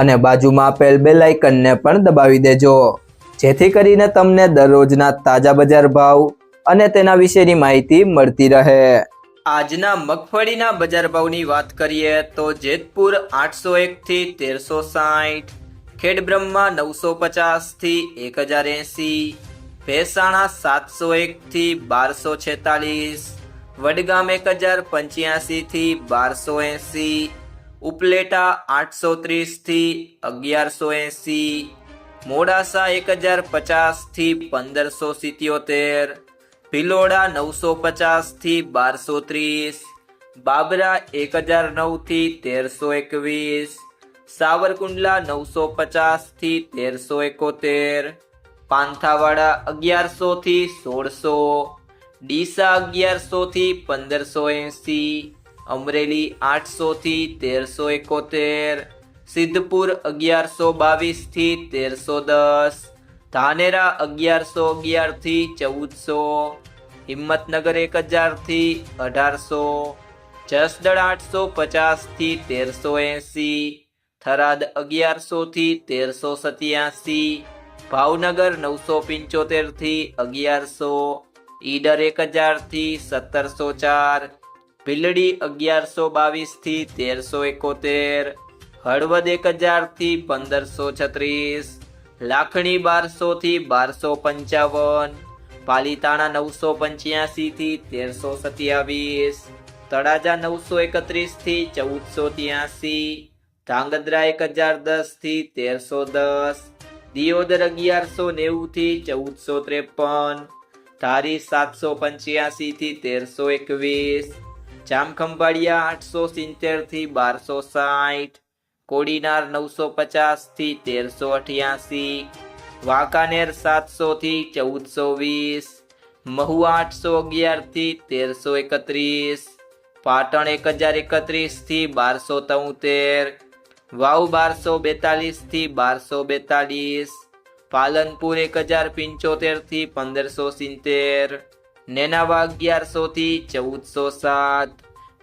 અને બાજુમાં આપેલ બે લાઇકનને પણ દબાવી દેજો. જેથી કરીને તમને દરરોજના તાજા બજાર ભાવ અને તેના વિશેની માહિતી મળતી રહે. આજના મગફળીના બજાર ભાવની વાત કરીએ તો જેતપુર આઠસો એકથી તેરસો સાઠ, ખેડબ્રહ્મા નવસો પચાસથી એક હજાર એંસી, ભેસાણા સાતસો એકથી બારસો છેતાલીસ, વડગામ એક હજાર પંચ્યાસીથી બારસો એંસી ઉપલેટા આઠસો ત્રીસથી અગિયારસો એંસી મોડાસા એક હજાર પચાસથી પંદરસો સિત્યોતેર, ભિલોડા નવસો પચાસથી બારસો ત્રીસ, બાબરા એક હજાર નવથી તેરસો એકવીસ, સાવરકુંડલા નવસો પચાસથી તેરસો એકોતેર, પાંથાવાડા અગિયારસોથી સોળસો, ડીસા અગિયારસોથી પંદરસો એંસી અમરેલી આઠસોથી તેરસો એકોતેર, સિદ્ધપુર અગિયારસો બાવીસથી તેરસો દસ, ધાનેરા અગિયારસો અગિયારથી ચૌદસો, હિંમતનગર એક હજારથી અઢારસો જસદળ આઠસો પચાસથી તેરસો એંસી, થરાદ અગિયારસોથી તેરસો સત્યાસી, ભાવનગર નવસો પંચોતેરથી અગિયારસો, ઈડર એક હજારથી સત્તરસો ચાર ભીલડી અગિયારસો બાવીસથી તેરસો એકોતેર, હળવદ એક હજારથી પંદરસો છત્રીસ, લાખણી બારસોથી બારસો પંચાવન, પાલીતાણા નવસો પંચ્યાસીથી તેરસો સત્યાવીસ, તળાજા નવસો એકત્રીસથી ચૌદસો ત્યાસી, ધાંગધ્રા એક હજાર દસથી તેરસો દસ, દિયોદર અગિયારસો નેવુંથી ચૌદસો ત્રેપન, ધારી સાતસો પંચ્યાસીથી તેરસો એકવીસ જામખંભાળિયા આઠસો સિત્તેરથી બારસો સાઠ, કોડીનાર નવસો પચાસથી તેરસો અઠ્યાસી, વાંકાનેર સાતસોથી ચૌદસો વીસ, મહુવા આઠસો અગિયારથી તેરસો એકત્રીસ, પાટણ એક હજાર એકત્રીસથી બારસો તોતેર, વાવ બારસો બેતાલીસથી બારસો બેતાલીસ, પાલનપુર એક હજાર પંચોતેરથી પંદરસો સિત્તેર નેનાવા અગિયારસોથી ચૌદસો સાત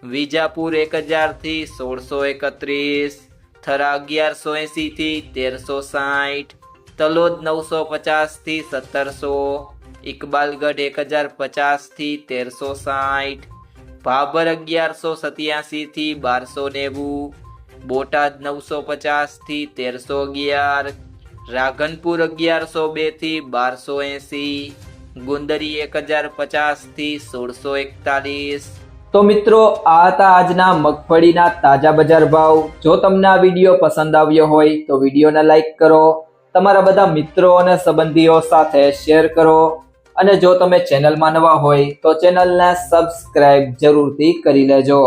વિજાપુર એક હજારથી સોળસો એકત્રીસ થરા અગિયારસો એંસીથી તેરસો સાઠ તલોદ નવસો પચાસથી સત્તરસો, ઇકબાલગઢ એક હજાર પચાસથી તેરસો સાઠ ભાભર અગિયારસો સત્યાસીથી બારસો નેવું બોટાદ નવસો પચાસથી તેરસો અગિયાર રાઘનપુર અગિયારસો બેથી બારસો એંસી ગુંદરી એક હજાર પચાસથી સોળસો એકતાલીસ. તો મિત્રો, આ હતા આજના મગફળીના તાજા બજાર ભાવ. જો તમને આ વીડિયો પસંદ આવ્યો હોય, તો વિડીયોને લાઇક કરો, તમારા બધા મિત્રો અને સંબંધીઓ સાથે શેર કરો, અને જો તમે ચેનલમાં નવા હોય, તો ચેનલને સબસ્ક્રાઇબ જરૂરથી કરી લેજો.